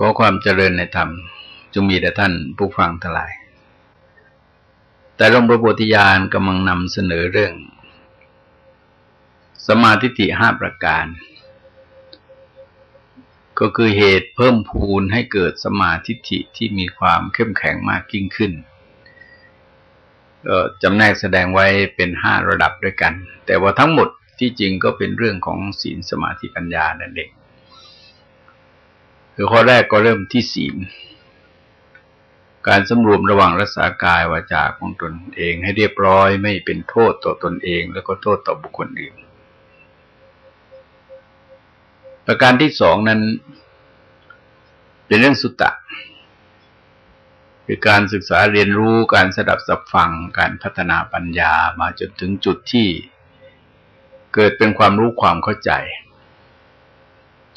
ขอความเจริญในธรรมจงมีแด่ท่านผู้ฟังทั้งหลาย แต่หลวงพระโพธิญาณกำลังนำเสนอเรื่อง สมาธิิห้าประการ ก็คือเหตุเพิ่มพูนให้เกิดสมาธิิที่มีความเข้มแข็งมากยิ่งขึ้นก็จำแนกแสดงไว้เป็นห้าระดับด้วยกัน แต่ว่าทั้งหมดที่จริงก็เป็นเรื่องของศีลสมาธิปัญญานั่นเอง คือข้อแรกก็เริ่มที่ศีล การสำรวมระหว่างรักษากายวาจาของตนเองให้เรียบร้อยไม่เป็นโทษต่อตนเอง แล้วก็โทษต่อบุคคลอื่น ประการที่สองนั้น เป็นเรื่องสุตตะ คือการศึกษาเรียนรู้การสดับสับฟังการพัฒนาปัญญามาจนถึงจุดที่เกิดเป็นความรู้ความเข้าใจ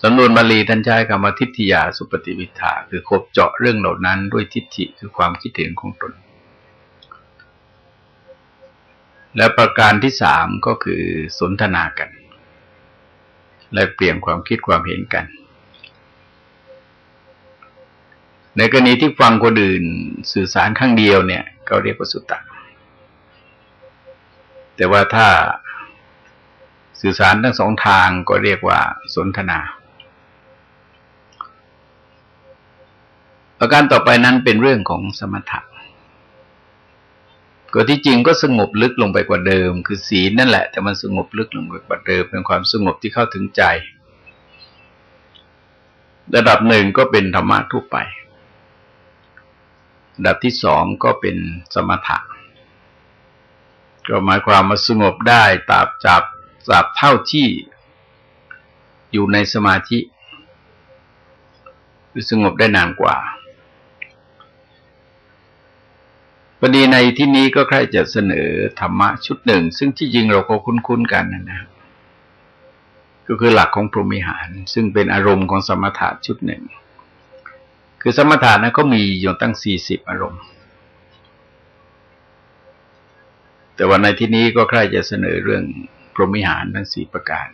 สำนวนบาลีท่านใช้คำว่าทิฏฐิยาสุปฏิวิธาคือคบเจาะเรื่องเหล่านั้นด้วยทิฏฐิคือความคิดเห็นของตน และประการที่สามก็คือสนทนากัน และเปลี่ยนความคิดความเห็นกัน ในกรณีที่ฟังคนอื่นสื่อสารข้างเดียวเนี่ย ก็เรียกว่าสุตตะแต่ว่าถ้าสื่อสารทั้งสองทางก็เรียกว่าสนทนา ประการต่อไปนั้นเป็นเรื่องของสมถะก็ที่จริงก็สงบลึกลงไปกว่าเดิม คือศีลนั่นแหละ แต่มันสงบลึกลงไปกว่าเดิม เป็นความสงบที่เข้าถึงใจ ระดับหนึ่งก็เป็นธรรมะทั่วไประดับที่สองก็เป็นสมถะก็หมายความมาสงบได้ตราบจับตราบเท่าที่อยู่ในสมาธิคือสงบได้นานกว่า พอดีในที่นี้ก็ใครจะเสนอธรรมะชุดหนึ่ง ซึ่งที่จริงเราก็คุ้นๆกันนะก็คือหลักของพรหมิหาร ซึ่งเป็นอารมณ์ของสมถะชุดหนึ่ง คือสมถะนั้นก็มีอยู่ตั้งสี่สิบอารมณ์ แต่ว่าในที่นี้ก็ใครจะเสนอเรื่องพรหมิหารทั้งสี่ประการ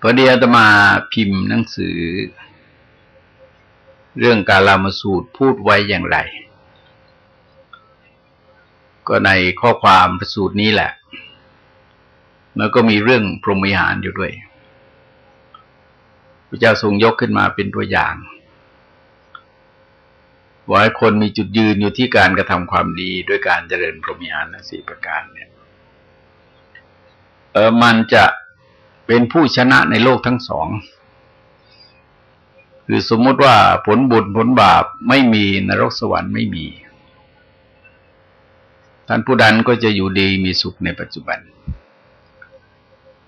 พอดีอาตมาพิมพ์หนังสือ เรื่องการลามสูตรพูดไว้อย่างไร ก็ในข้อความประสูตรนี้แหละ แล้วก็มีเรื่องพรหมิหารอยู่ด้วยพระเจ้าทรงยกขึ้นมาเป็นตัวอย่างว่าให้คนมีจุดยืนอยู่ที่การกระทำความดีด้วยการเจริญพรหมิหารสี่ประการเนี่ยเออมันจะเป็นผู้ชนะในโลกทั้งสอง คือสมมติว่าผลบุญผลบาปไม่มีนรกสวรรค์ไม่มี ท่านผู้ดันก็จะอยู่ดีมีสุขในปัจจุบัน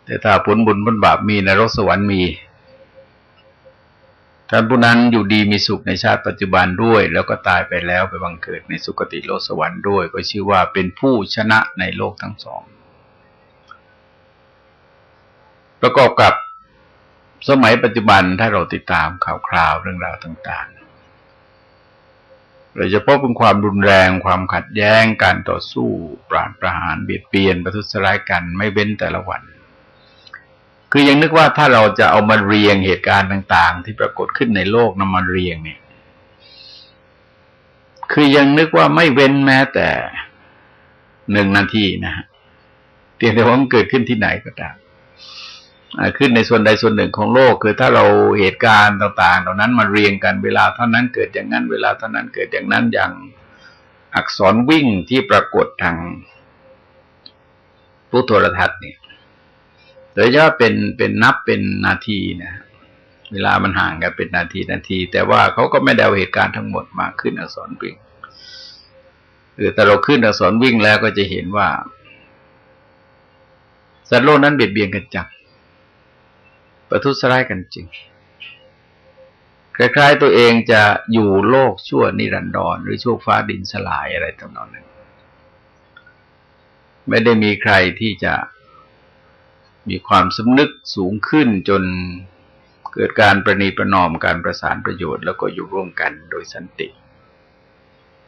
แต่ถ้าผลบุญผลบาปมีนรกสวรรค์มี ท่านผู้นั้นอยู่ดีมีสุขในชาติปัจจุบันด้วย แล้วก็ตายไปแล้วไปบังเกิดในสุคติโลกสวรรค์ด้วย ก็ชื่อว่าเป็นผู้ชนะในโลกทั้งสอง ประกอบกับ สมัยปัจจุบันถ้าเราติดตามข่าวคราวเรื่องราวต่างๆเราจะพบเป็นความรุนแรงความขัดแย้งการต่อสู้ ปราดประหารเบียดเบียนประทุษร้ายกันไม่เว้นแต่ละวัน คือยังนึกว่าถ้าเราจะเอามาเรียงเหตุการณ์ต่าง ๆ ที่ปรากฏขึ้นในโลกนำมาเรียงเนี่ย คือยังนึกว่าไม่เว้นแม้แต่หนึ่งนาทีนะฮะเพียงแต่ว่ามันเกิดขึ้นที่ไหนก็ตาม ขึ้นในส่วนใดส่วนหนึ่งของโลก คือถ้าเราเหตุการณ์ต่าง ๆ เหล่านั้นมาเรียงกันเวลาเท่านั้นเกิดอย่างนั้น เวลาเท่านั้นเกิดอย่างนั้นอย่างอักษรวิ่งที่ปรากฏทางผู้โทรทัศน์เนี่ยโดยเฉพาะเป็นเป็นนับเป็นนาทีนะเวลามันห่างกันเป็นนาทีนาที แต่ว่าเขาก็ไม่ได้เอาเหตุการณ์ทั้งหมดมาขึ้นอักษรวิ่งคือแต่เราขึ้นอักษรวิ่งแล้วก็จะเห็นว่าสัตว์โลกนั้นเบียดเบียนกันจัง ประทุษร้ายกันจริง คล้ายๆตัวเองจะอยู่โลกชั่วนิรันดรหรือชั่วฟ้าดินสลายอะไรต่างๆนั้น ไม่ได้มีใครที่จะมีความสำนึกสูงขึ้นจนเกิดการประนีประนอมการประสานประโยชน์แล้วก็อยู่ร่วมกันโดยสันติ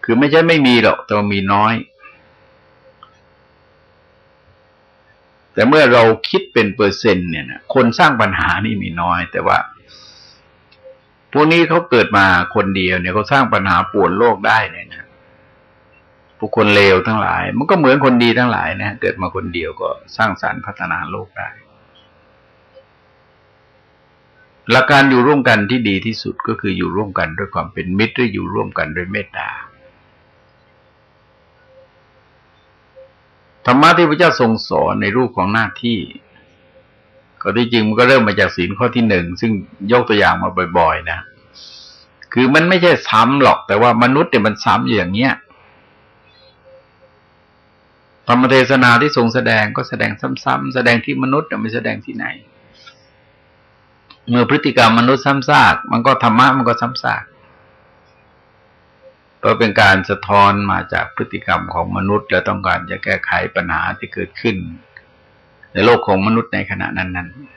คือไม่ใช่ไม่มีหรอกแต่มีน้อย แต่เมื่อเราคิดเป็นเปอร์เซ็นต์เนี่ยนะคนสร้างปัญหานี่มีน้อย แต่ว่า พวกนี้เขาเกิดมาคนเดียวเนี่ยเขาสร้างปัญหาป่วดโลกได้เลยนะพวกคนเลวทั้งหลาย มันก็เหมือนคนดีทั้งหลายนะเกิดมาคนเดียวก็สร้างสารรค์พัฒนาโลกได้หลักการอยู่ร่วมกันที่ดีที่สุดก็คืออยู่ร่วมกันด้วยความเป็นมิตรหรืออยู่ร่วมกันด้วยเมตตา ธรรมะที่พระเจ้าทรงสอนในรูปของหน้าที่ ก็ที่จริงมันก็เริ่มมาจากศีลข้อที่หนึ่งซึ่งยกตัวอย่างมาบ่อยๆนะคือมันไม่ใช่ซ้ำหรอก แต่ว่ามนุษย์เนี่ยมันซ้ำอย่างเนี้ยธรรมเทศนาที่ทรงแสดงก็แสดงซ้ำๆแสดงที่มนุษย์ไม่แสดงที่ไหน เมื่อพฤติกรรมมนุษย์ซ้ำซากมันก็ธรรมะมันก็ซ้ำซาก ก็เป็นการสะท้อนมาจากพฤติกรรมของมนุษย์ และต้องการจะแก้ไขปัญหาที่เกิดขึ้น ในโลกของมนุษย์ในขณะนั้นๆ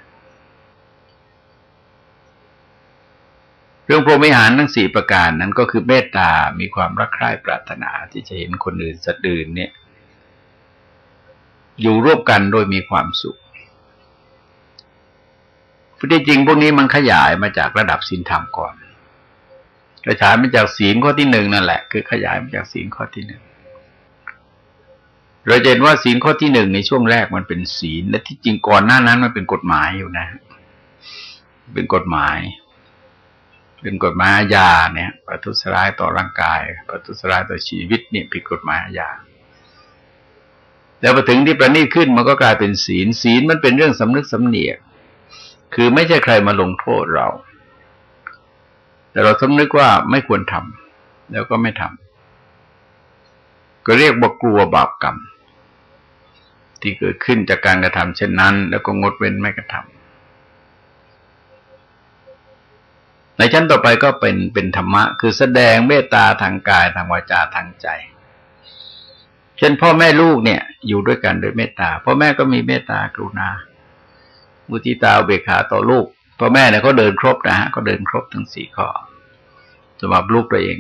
เรื่องพรหมิหารทั้งสี่ประการนั้นก็คือเมตตา มีความรักใคร่ปรารถนาที่จะเห็นคนอื่นสัตว์อื่นเนี่ย อยู่ร่วมกันโดยมีความสุขพที่จริงพวกนี้มันขยายมาจากระดับสินธรรมก่อน ขยายมาจากศีลข้อที่หนึ่งนั่นแหละ คือขยายมาจากศีลข้อที่หนึ่งเราเห็นว่าศีลข้อที่หนึ่งในช่วงแรกมันเป็นศีล และที่จริงก่อนหน้านั้นมันเป็นกฎหมายอยู่นะ เป็นกฎหมาย เป็นกฎหมายอาญาเนี่ยประทุษร้ายต่อร่างกาย ประทุษร้ายต่อชีวิตเนี่ยผิดกฎหมายอาญาแล้วพอถึงที่ประณีตขึ้นมันก็กลายเป็นศีล ศีลมันเป็นเรื่องสำนึกสำเนียก คือไม่ใช่ใครมาลงโทษเรา แต่เราสำนึกว่าไม่ควรทำแล้วก็ไม่ทำก็เรียกว่ากลัวบาปกรรม ที่เกิดขึ้นจากการกระทำเช่นนั้น แล้วก็งดเว้นไม่กระทำในชั้นต่อไปก็เป็นเป็นธรรมะ คือแสดงเมตตาทางกายทางวาจาทางใจ เช่นพ่อแม่ลูกเนี่ย อยู่ด้วยกันโดยเมตตาพ่อแม่ก็มีเมตตากรุณามุทิตาเบคาต่อลูกพ่อแม่เนี่ยเขาเดินครบนะฮะเขาเดินครบทั้งสี่ข้อ สำหรับลูกตัวเอง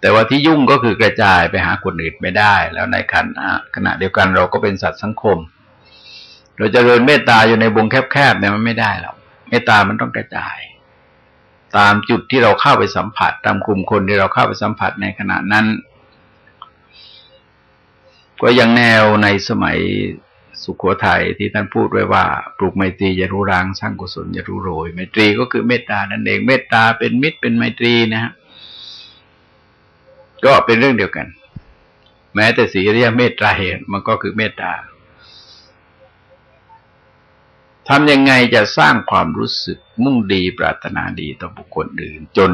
แต่ว่าที่ยุ่งก็คือกระจายไปหาคนอื่นไม่ได้ แล้วในขณะขณะเดียวกันเราก็เป็นสัตว์สังคม เราจะเริญเมตตาอยู่ในวงแคบๆเนี่ยมันไม่ได้หรอกเมตตามันต้องกระจาย ตามจุดที่เราเข้าไปสัมผัส ตามกลุ่มคนที่เราเข้าไปสัมผัสในขณะนั้น ก็ยังแนวในสมัย สุขโขทัยที่ท่านพูดไว้ว่า ปลูกไมตรีจะรู้รางสร้างกุศลจะรู้โรยไมตรีก็คือเมตตานั่นเองเมตตาเป็นมิตรเป็นไมตรีนะฮะก็เป็นเรื่องเดียวกัน แม้แต่สีเรียเมตตาเหตุมันก็คือเมตตาทำยังไงจะสร้างความรู้สึกมุ่งดีปรารถนาดีต่อบุคคลอื่น จน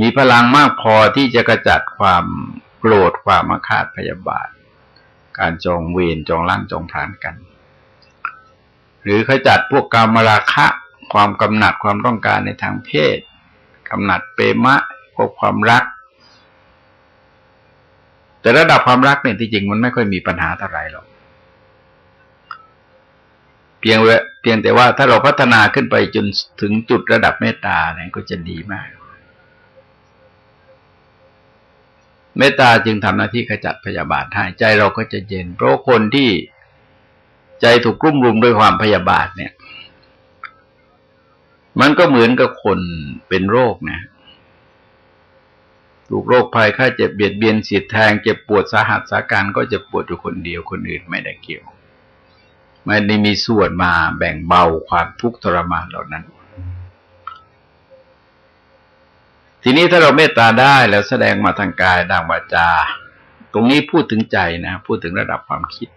มีพลังมากพอที่จะกระจัดความโกรธความมาคาดพยาบาท การจองเวรจองล้างจองผานกัน หรือขจัดพวกกรรมราคะ ความกำหนัดความต้องการในทางเพศกำหนัดเปมะพวกความรัก แต่ระดับความรักเนี่ยที่จริงมันไม่ค่อยมีปัญหาเท่าไรหรอกเพียงเพียงแต่ว่าถ้าเราพัฒนาขึ้นไปจนถึงจุดระดับเมตตาเนี่ยก็จะดีมาก เมตตาจึงทำหน้าที่ขจัดพยาบาทให้ใจเราก็จะเย็น เพราะคนที่ใจถูกกลุ่มรุมด้วยความพยาบาทเนี่ย มันก็เหมือนกับคนเป็นโรคนะถูกโรคภัยไข้เจ็บเบียดเบียนเสียดแทงเจ็บปวดสาหัสสาการก็จะปวดอยู่คนเดียวคนอื่นไม่ได้เกี่ยวไม่ได้มีส่วนมาแบ่งเบาความทุกข์ทรมานเหล่านั้น ทีนี้ถ้าเราเมตตาได้แล้วแสดงมาทางกายทางวาจา ตรงนี้พูดถึงใจนะ พูดถึงระดับความคิด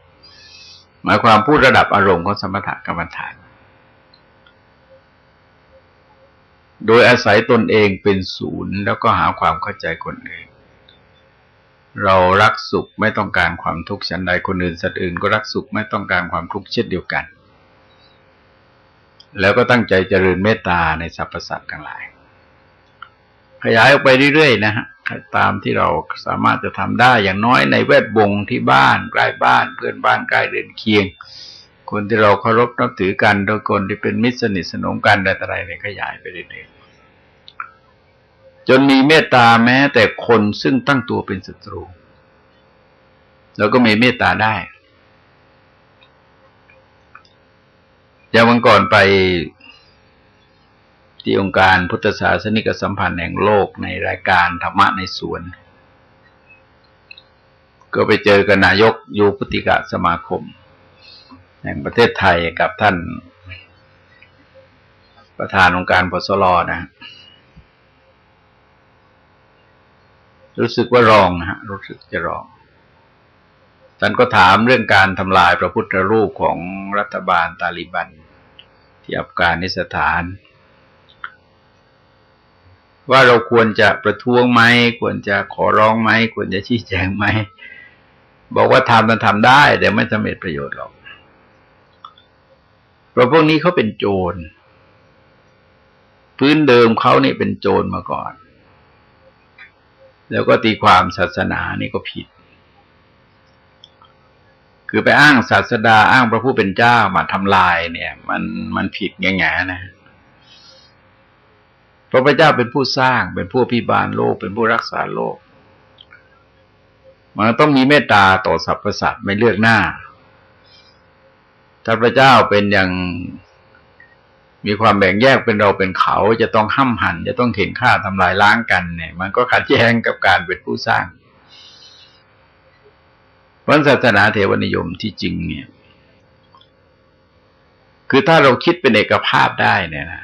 หมายความพูดระดับอารมณ์ของสมถกรรมฐาน โดยอาศัยตนเองเป็นศูนย์ แล้วก็หาความเข้าใจคนอื่น เรารักสุขไม่ต้องการความทุกข์ฉันใดคนอื่นสัตว์อื่นก็รักสุขไม่ต้องการความทุกข์เช่นเดียวกัน แล้วก็ตั้งใจเจริญเมตตาในสรรพสัตว์ทั้งหลาย ขยายออกไปเรื่อยๆนะฮะตามที่เราสามารถจะทำได้อย่างน้อยในแวดวงที่บ้านใกล้บ้านเพื่อนบ้านใกล้เรือนเคียง คนที่เราเคารพนับถือกันโดยคนที่เป็นมิตรสนิทสนมกันอะไรๆเนี่ยขยายไปเรื่อยๆจนมีเมตตาแม้ แต่คนซึ่งตั้งตัวเป็นศัตรูเราก็มีเมตตาได้อย่างวันก่อนไป ที่องค์การพุทธศาสนิกสัมพันธ์แห่งโลกในรายการธรรมะในสวน ก็ไปเจอกับนายกยูพุติกะสมาคม แห่งประเทศไทยกับท่าน ประธานองค์การปสลนะ รู้สึกว่ารองนะฮะรู้สึกจะรองท่านก็ถามเรื่องการทำลายพระพุทธรูปของรัฐบาลตาลิบัน ที่อัฟกานิสถาน ว่าเราควรจะประท้วงไหมควรจะขอร้องไหมควรจะชี้แจงไหมบอกว่าทำมันทำได้ แต่ไม่สำเร็จประโยชน์หรอกเพราะพวกนี้เขาเป็นโจร พื้นเดิมเขานี่เป็นโจรมาก่อน แล้วก็ตีความศาสนานี่ก็ผิด คือไปอ้างศาสดาอ้างพระผู้เป็นเจ้ามาทำลายเนี่ย มันมันผิดแง่ๆนะ พระพระเจ้าเป็นผู้สร้าง เป็นผู้พิบาลโลก เป็นผู้รักษาโลก มันต้องมีเมตตาต่อสรรพสัตว์ไม่เลือกหน้า ถ้าพระเจ้าเป็นอย่างมีความแบ่งแยกเป็นเราเป็นเขาจะต้องห้ำหัน จะต้องเข็นฆ่าทำลายล้างกันเนี่ย มันก็ขัดแย้งกับการเป็นผู้สร้างวันศาสนาเทวนิยมที่จริงเนี่ย คือถ้าเราคิดเป็นเอกภาพได้เนี่ยนะ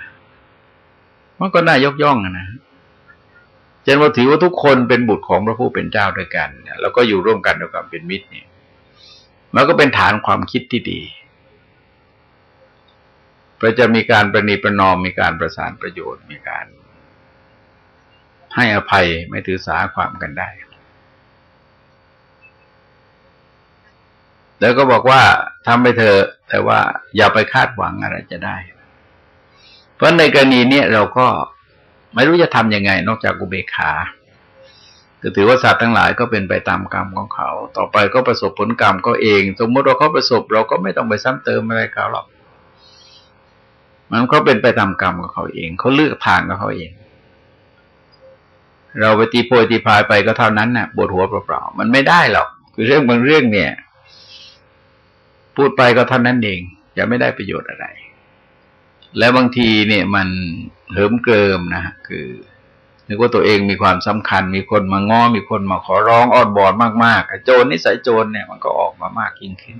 มันก็น่ายกย่องนะเช่นว่าถือว่าทุกคนเป็นบุตรของพระผู้เป็นเจ้าด้วยกัน แล้วก็อยู่ร่วมกันด้วยความเป็นมิตรเนี่ย มันก็เป็นฐานความคิดที่ดีเพื่อจะมีการประนีประนอมมีการประสานประโยชน์มีการ ให้อภัยไม่ถือสาความกันได้ แล้วก็บอกว่าทำไปเถอะแต่ว่าอย่าไปคาดหวังอะไรจะได้ เพราะในกรณีนี้เราก็ไม่รู้จะทำยังไง นอกจากอุเบกขาคือถือว่าสัตว์ทั้งหลายก็เป็นไปตามกรรมของเขา ต่อไปก็ประสบผลกรรมก็เอง สมมติว่าเขาประสบเราก็ไม่ต้องไปซ้ำเติมอะไรเขาหรอก มันก็เป็นไปตามกรรมของเขาเอง เขาเลือกทางของเขาเอง เราไปตีโพยตีพายไปก็เท่านั้นนะ่ะปวดหัวเปล่าๆมันไม่ได้หรอก คือเรื่องบางเรื่องเนี่ย พูดไปก็เท่านั้นเองจะไม่ได้ประโยชน์อะไร แล้วบางทีเนี่ยมันเหิมเกิมนะคือนึกว่าตัวเองมีความสำคัญ มีคนมาง้อ มีคนมาขอร้องอ้อนบอนมากๆโจรนิสัยโจรเนี่ยมันก็ออกมามากยิ่งขึ้น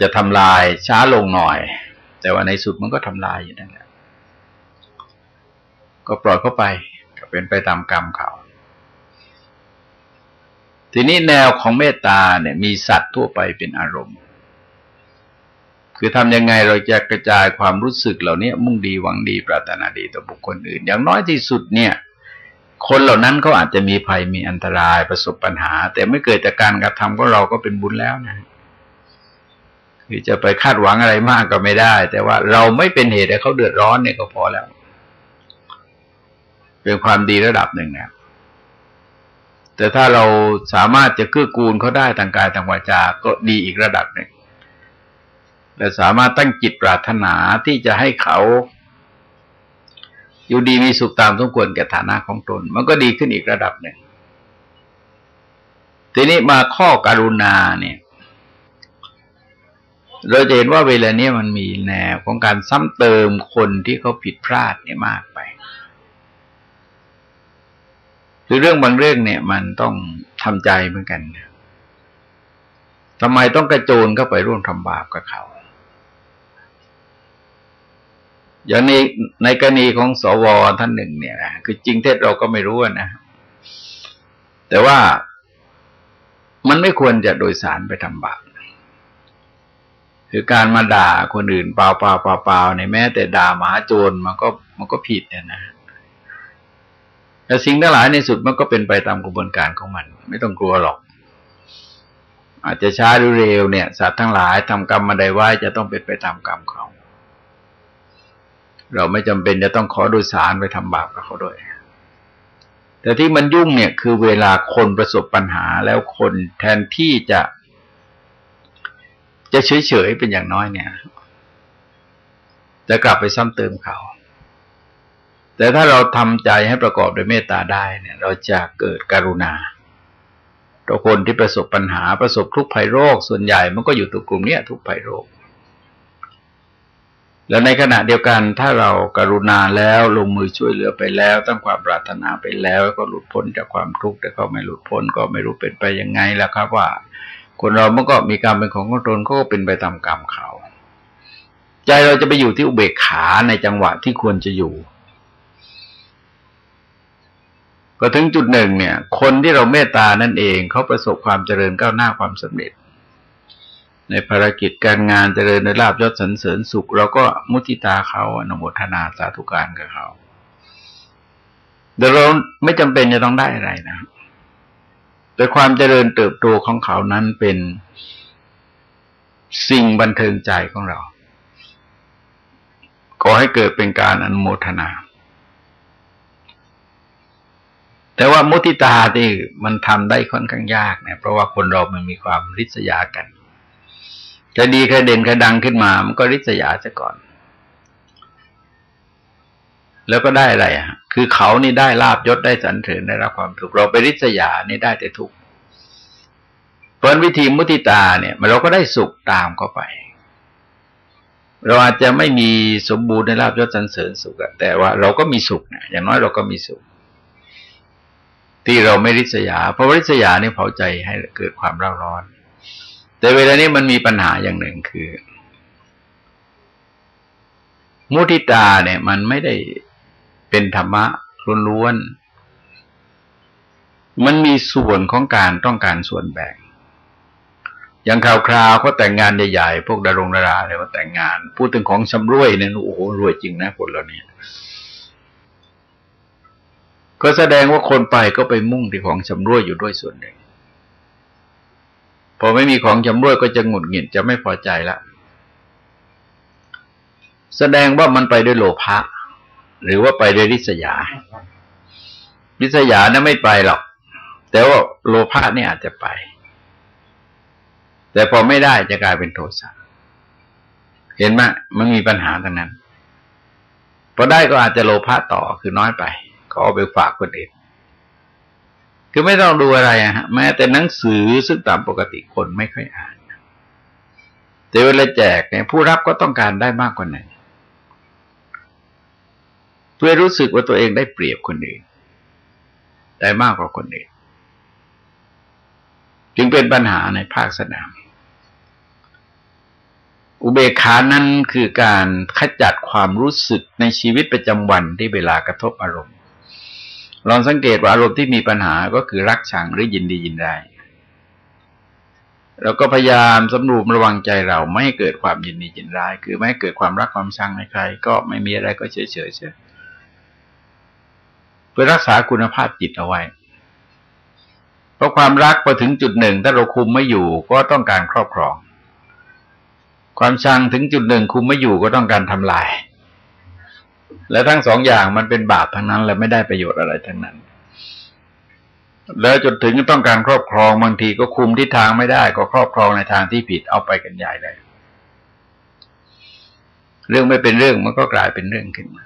จะทำลายช้าลงหน่อย แต่ว่าในสุดมันก็ทำลายอยู่นั่นแหละก็ปล่อยเข้าไปก็เป็นไปตามกรรมเขาทีนี้แนวของเมตตาเนี่ย มีสัตว์ทั่วไปเป็นอารมณ์ คือทำยังไงเราจะกระจายความรู้สึกเหล่านี้มุ่งดีหวังดีปรารถนาดีต่อบุคคลอื่น อย่างน้อยที่สุดเนี่ย คนเหล่านั้นเขาอาจจะมีภัยมีอันตรายประสบปัญหา แต่ไม่เกิดจากการกระทำของเราก็เป็นบุญแล้วนะคือจะไปคาดหวังอะไรมากก็ไม่ได้ แต่ว่าเราไม่เป็นเหตุให้เขาเดือดร้อนเนี่ยก็พอแล้ว เป็นความดีระดับหนึ่งนะแต่ถ้าเราสามารถจะเกื้อกูลเขาได้ทางกายทางวาจาก็ดีอีกระดับหนึ่ง และสามารถตั้งจิตปรารถนาที่จะให้เขา อยู่ดีมีสุขตามสมควรแก่ฐานะของตน มันก็ดีขึ้นอีกระดับหนึ่ง ทีนี้มาข้อการุณาเนี่ย เราจะเห็นว่าเวลาเนี้ยมันมีแนวของการซ้ำเติมคนที่เขาผิดพลาดเนี่ยมากไปคือเรื่องบางเรื่องเนี่ย มันต้องทำใจเหมือนกันทำไมต้องกระโจนเข้าไปร่วมทำบาปกับเขา อย่างในในกรณีของสวท่านหนึ่งเนี่ยนะคือจริงเท็จเราก็ไม่รู้นะ แต่ว่ามันไม่ควรจะโดยสารไปทำบาปคือการมาด่าคนอื่นเปล่าเปล่าเปล่าเปล่าในแม้แต่ด่าหมาโจรมันก็มันก็ผิดเนี่ยนะแต่สิ่งทั้งหลายในสุดมันก็เป็นไปตามกระบวนการของมัน ไม่ต้องกลัวหรอก อาจจะช้าหรือเร็วเนี่ย สัตว์ทั้งหลายทำกรรมมาใดไว้จะต้องเป็นไปตามกรรมเขา เราไม่จำเป็นจะต้องขอโดยสารไปทำบาปกับเขาด้วย แต่ที่มันยุ่งเนี่ยคือเวลาคนประสบปัญหาแล้วคนแทนที่จะ จะเฉยๆเป็นอย่างน้อยเนี่ย จะกลับไปซ้ำเติมเขา แต่ถ้าเราทำใจให้ประกอบด้วยเมตตาได้เนี่ย เราจะเกิดกรุณาตัวคนที่ประสบปัญหาประสบทุกภัยโรค ส่วนใหญ่มันก็อยู่ตัวกลุ่มเนี้ยทุกภัยโรค แล้วในขณะเดียวกันถ้าเราการุณาแล้วลงมือช่วยเหลือไปแล้วตั้งความปรารถนาไปแล้ว ก็หลุดพ้นจากความทุกข์แต่ก็ไม่หลุดพ้นก็ไม่รู้เป็นไปยังไงแล้วครับว่า คนเรามันก็มีกรรมเป็นของตนก็เป็นไปตามกรรมเขา ใจเราจะไปอยู่ที่อุเบกขาในจังหวะที่ควรจะอยู่ ก็ถึงจุดหนึ่งเนี่ย คนที่เราเมตตานั่นเองเขาประสบความเจริญก้าวหน้าความสำเร็จ ในภารกิจการงานเจริญในลาบยศสรรเสริญสุข เราก็มุทิตาเขาอนุโมทนาสาธุการกับเขาแต่เราไม่จำเป็นจะต้องได้อะไรนะ แต่ความเจริญเติบโตของเขานั้นเป็นสิ่งบันเทิงใจของเรา ขอให้เกิดเป็นการอนุโมทนา แต่ว่ามุติตาที่มันทำได้ค่อนข้างยากเนี่ยเพราะว่าคนเรามันมีความริษยากัน จะดีใครเด่นใครดังขึ้นมา มันก็ริษยาซะก่อน แล้วก็ได้อะไรอะ คือเขานี่ได้ลาบยศได้สันเสริญได้รับความถูกเราไปริษยานี่ได้แต่ทุกข์เพราะวิธีมุติตาเนี่ยมันเราก็ได้สุขตามเข้าไป เราอาจจะไม่มีสมบูรณ์ในลาบยศสันเสริญสุขแต่ว่าเราก็มีสุขเนี่ยอย่างน้อยเราก็มีสุข ที่เราไม่ริษยา เพราะริษยานี่เผาใจให้เกิดความร้อนร้อน แต่เวลานี้มันมีปัญหาอย่างหนึ่งคือ มุทิตาเนี่ย มันไม่ได้เป็นธรรมะล้วนๆ มันมีส่วนของการต้องการส่วนแบ่ง อย่างข่าวคราวเขาแต่งงานใหญ่ๆ พวกดารงดาราเลยว่าแต่งงาน พูดถึงของชำรวยเนี่ยโอ้โหรวยจริงนะคนเราเนี่ยก็แสดงว่าคนไปก็ไปมุ่งที่ของชำรวยอยู่ด้วยส่วนหนึ่ง พอไม่มีของชำร่วยก็จะหงุดหงิดจะไม่พอใจละ แสดงว่ามันไปด้วยโลภะหรือว่าไปด้วยริษยา ริษยานะไม่ไปหรอก แต่ว่าโลภะนี่อาจจะไป แต่พอไม่ได้จะกลายเป็นโทสะเห็นไหมมันมีปัญหาทั้งนั้นพอได้ก็อาจจะโลภะต่อคือน้อยไป ก็เอาไปฝากคนอื่น คือไม่ต้องดูอะไรอะฮะแม้แต่หนังสือซึ่งตามปกติคนไม่ค่อยอ่านแต่เวลาแจกเนี่ยผู้รับก็ต้องการได้มากกว่าหนึ่งเพื่อรู้สึกว่าตัวเองได้เปรียบคนอื่น ได้มากกว่าคนอื่น จึงเป็นปัญหาในภาคสนาม อุเบกขานั้นคือการขจัดความรู้สึกในชีวิตประจำวันที่เวลากระทบอารมณ์ ลองสังเกตว่าอารมณ์ที่มีปัญหาก็คือรักชังหรือยินดียินได้เราก็พยายามสำรวมระวังใจเราไม่ให้เกิดความยินดียินร้าย คือไม่ให้เกิดความรักความชังในใคร ก็ไม่มีอะไรก็เฉยเฉยเฉยเพื่อรักษาคุณภาพจิตเอาไว้ เพราะความรักพอถึงจุดหนึ่งถ้าเราคุมไม่อยู่ก็ต้องการครอบครอง ความชังถึงจุดหนึ่งคุมไม่อยู่ก็ต้องการทำลาย และทั้งสองอย่างมันเป็นบาปทั้งนั้น และไม่ได้ประโยชน์อะไรทั้งนั้น แล้วจนถึงต้องการครอบครองบางทีก็คุมทิศทางไม่ได้ ก็ครอบครองในทางที่ผิดเอาไปกันใหญ่เลย เรื่องไม่เป็นเรื่องมันก็กลายเป็นเรื่องขึ้นมา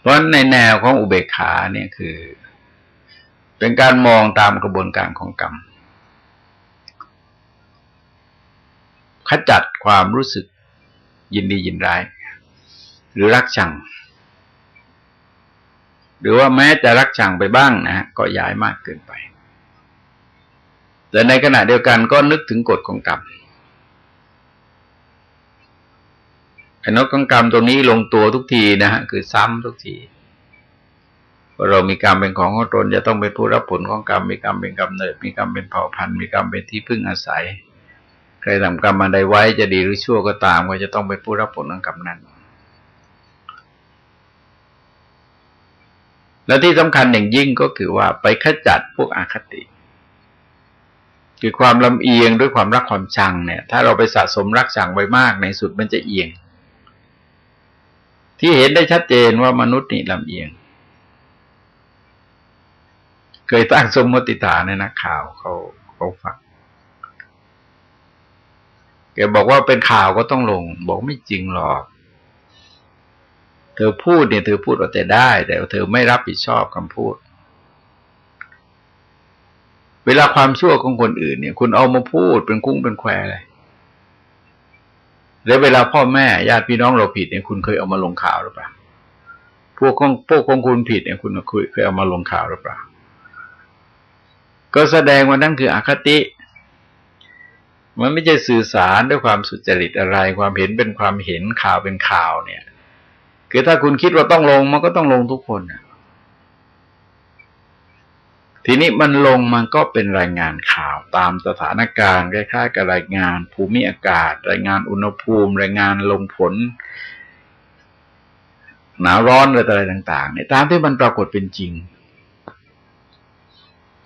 เพราะในแนวของอุเบกขาเนี่ยคือ เป็นการมองตามกระบวนการของกรรมขจัดความรู้สึก ยินดียินร้าย หรือรักชัง หรือว่าแม้จะรักชังไปบ้างนะก็ย้ายมากเกินไป แต่ในขณะเดียวกันก็นึกถึงกฎของกรรมไอ้นกของกรรมตรงนี้ลงตัวทุกทีนะฮะคือซ้ำทุกทีว่าเรามีกรรมเป็นของของตนจะต้องเป็นผู้รับผลของกรรมมีกรรมเป็นกำเนิด มีกรรมเป็นเผ่าพันธุ์มีกรรมเป็นที่พึ่งอาศัย ครทำกรรมอะไรไว้จะดีหรือชั่วก็ตาม ก็จะต้องเป็นผู้รับผลของกรรมนั้น และที่สำคัญอย่างยิ่งก็คือว่าไปขจัดพวกอาคติ คือความลำเอียงด้วยความรักความชังเนี่ย ถ้าเราไปสะสมรักชังไว้มากในสุดมันจะเอียง ที่เห็นได้ชัดเจนว่ามนุษย์นี่ลำเอียง เคยตั้งสมมติฐานในนักข่าวเขาเขาฟัง แกบอกว่าเป็นข่าวก็ต้องลง บอกไม่จริงหรอก เธอพูดเนี่ยเธอพูดว่าแต่ได้ แต่เธอไม่รับผิดชอบคำพูด เวลาความชั่วของคนอื่นเนี่ย คุณเอามาพูดเป็นคุ้งเป็นแควเลยแล้วเวลาพ่อแม่ญาติพี่น้องเราผิดเนี่ยคุณเคยเอามาลงข่าวหรือเปล่าพวกของพวกของคุณผิดเนี่ยคุณเคยเคยเอามาลงข่าวหรือเปล่า ก็แสดงว่านั่นคืออคติ มันไม่ใช่สื่อสารด้วยความสุจริตอะไร ความเห็นเป็นความเห็นข่าวเป็นข่าวเนี่ย คือถ้าคุณคิดว่าต้องลงมันก็ต้องลงทุกคนทีนี้มันลงมันก็เป็นรายงานข่าวตามสถานการณ์คล้ายๆกับรายงานภูมิอากาศ รายงานอุณหภูมิ รายงานลงผล หนาวร้อนอะไรต่างๆเนี่ยตามที่มันปรากฏเป็นจริง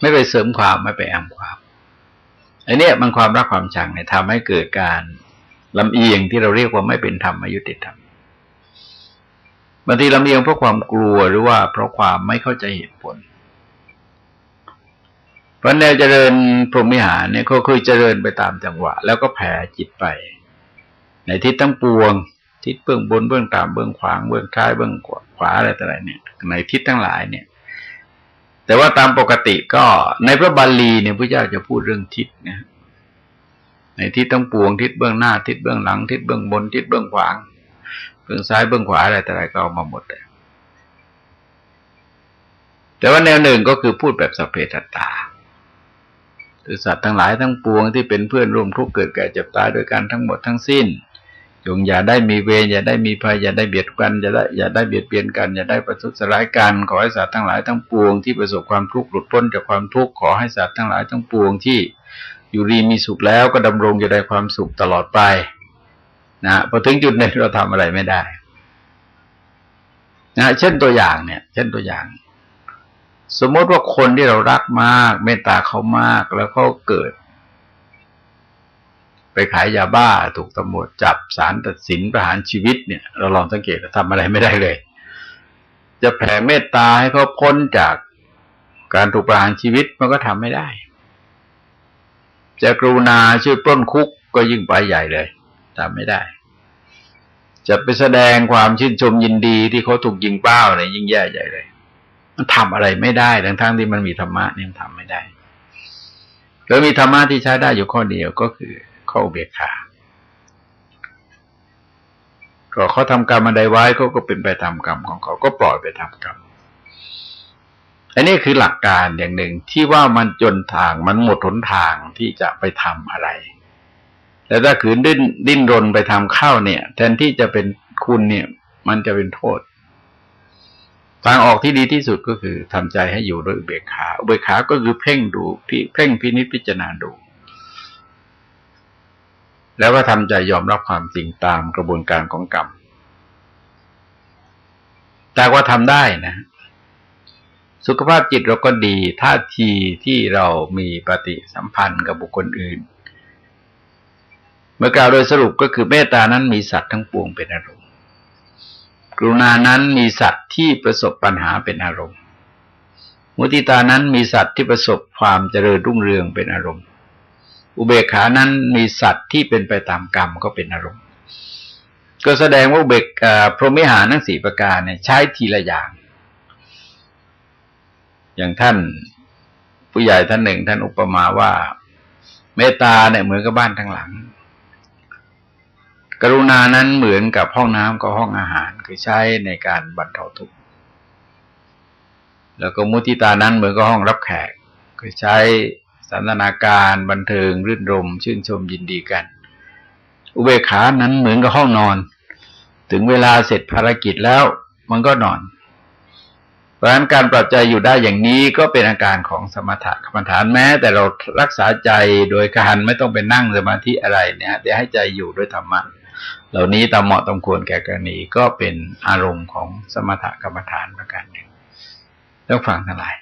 ไม่ไปเสริมความไม่ไปแอมความ อันนี้มันความรักความชังเนี่ยทำให้เกิดการลำเอียงที่เราเรียกว่าไม่เป็นธรรมไม่ยุติธรรมบางทีลำเอียงเพราะความกลัวหรือว่าเพราะความไม่เข้าใจเหตุผลเพราะแนวเจริญพรหมิหารเนี่ยเขาคือเจริญไปตามจังหวะ แล้วก็แผ่จิตไป ในทิศทั้งปวง ทิศเบื้องบนเบื้องต่ำเบื้องขวางเบื้องซ้ายเบื้องขวาอะไรต่างๆเนี่ย ในทิศทั้งหลายเนี่ย แต่ว่าตามปกติก็ในพระบาลีเนี่ยพระเจ้าจะพูดเรื่องทิศนะในทิศทั้งปวงทิศเบื้องหน้าทิศเบื้องหลัง ทิศเบื้องบนทิศเบื้องขวางเบื้องซ้ายเบื้องขวาอะไรแต่างๆก็เอามาหมดเลยแต่ว่าแนวหนึ่งก็คือพูดแบบสเปตตาคือสัตว์ทั้งหลายทั้งปวงที่เป็นเพื่อนร่วมทุกข์เกิดแก่เจ็บตายโดยกันทั้งหมดทั้งสิ้น จงอย่าได้มีเวรอย่าได้มีภัยอย่าได้เบียดกันอย่าได้อย่าได้เบียดเบียนกัน อย่าได้ประทุษร้ายกันขอให้สัตว์ทั้งหลายทั้งปวงที่ประสบความทุกข์หลุดพ้นจากความทุกข์ขอให้สัตว์ทั้งหลายทั้งปวงที่อยู่ดีมีสุขแล้วก็ดำรงอยู่ในความสุขตลอดไปนะพอถึงจุดหนึ่งเราทำอะไรไม่ได้นะเช่นตัวอย่างเนี่ย เช่นตัวอย่าง สมมติว่าคนที่เรารักมาก เมตตาเขามากแล้วเขาเกิด ไปขายยาบ้า ถูกตำรวจจับสารตัดสินประหารชีวิตเนี่ย เราลองสังเกตทำอะไรไม่ได้เลย จะแผ่เมตตาให้เขาพ้นจากการถูกประหารชีวิตมันก็ทำไม่ได้ จะกรุณาช่วยปล้นคุกก็ยิ่งไปใหญ่เลยทำไม่ได้ จะไปแสดงความชื่นชมยินดีที่เขาถูกยิงเป้าเนี่ยยิ่งแย่ใหญ่เลย มันทำอะไรไม่ได้ ทั้งทั้งที่มันมีธรรมะเนี่มันทำไม่ได้ แล้วมีธรรมะที่ใช้ได้อยู่ข้อเดียวก็คือ ข้อเบียขาก็เขาทำกรรมอะไรไว้เขาก็เป็นไปตามกรรมของเขาก็ปล่อยไปตามกรรมอันนี้คือหลักการอย่างหนึ่งที่ว่ามันจนทางมันหมดหนทางที่จะไปทำอะไรแล้วถ้าขืนดิ้นดิ้นรนไปทำข้าวเนี่ย แทนที่จะเป็นคุณเนี่ย มันจะเป็นโทษทางออกที่ดีที่สุดก็คือทำใจให้อยู่ด้วยอุเบกขาอุเบกขาก็คือเพ่งดูพี่เพ่งพินิจพิจารณาดู แล้วก็ทำใจยอมรับความจริงตามกระบวนการของกรรม แต่ว่าทำได้นะ สุขภาพจิตเราก็ดีท่าทีที่เรามีปฏิสัมพันธ์กับบุคคลอื่น เมื่อกล่าวโดยสรุปก็คือเมตตานั้นมีสัตว์ทั้งปวงเป็นอารมณ์ กรุณานั้นมีสัตว์ที่ประสบปัญหาเป็นอารมณ์ มุติตานั้นมีสัตว์ที่ประสบความเจริญรุ่งเรืองเป็นอารมณ์ อุเบกขานั้นมีสัตว์ที่เป็นไปตามกรรมก็เป็นอารมณ์ ก็แสดงว่าอุเบกพรหมิหารทั้งสี่ประการเนี่ยใช้ทีละอย่าง อย่างท่านผู้ใหญ่ท่านหนึ่ง ท่านอุปมาว่าเมตตาเนี่ยเหมือนกับบ้านทั้งหลัง กรุณานั้นเหมือนกับห้องน้ำกับห้องอาหาร คือใช้ในการบรรเทาทุกข์แล้วก็มุติตานั้นเหมือนกับห้องรับแขก คือใช้ สันทนาการบันเทิงรื่นรม ชื่นชมยินดีกัน อุเบกขานั้นเหมือนกับห้องนอน ถึงเวลาเสร็จภารกิจแล้วมันก็นอน เพราะฉะนั้นการปรับใจอยู่ได้อย่างนี้ก็เป็นอาการของสมถะกรรมฐานแม้ แต่เรารักษาใจโดยการไม่ต้องไปนั่งสมาธิอะไรเนี่ยเดี๋ยวให้ใจอยู่ด้วยธรรมะเหล่านี้ตามเหมาะตามควรแก่กรณีก็เป็นอารมณ์ของสมถกรรมฐานประการหนึ่งแล้วฟังทั้งหลาย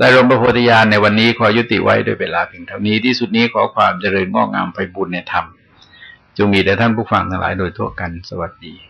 ได้รมพระโพธิญาณในวันนี้ขอยุติไว้ด้วยเวลาเพียงเท่านี้ที่สุดนี้ขอความเจริญงอกงามไปบุญในธรรมจงมีแด่ท่านผู้ฟังทั้งหลายโดยทั่วกันสวัสดี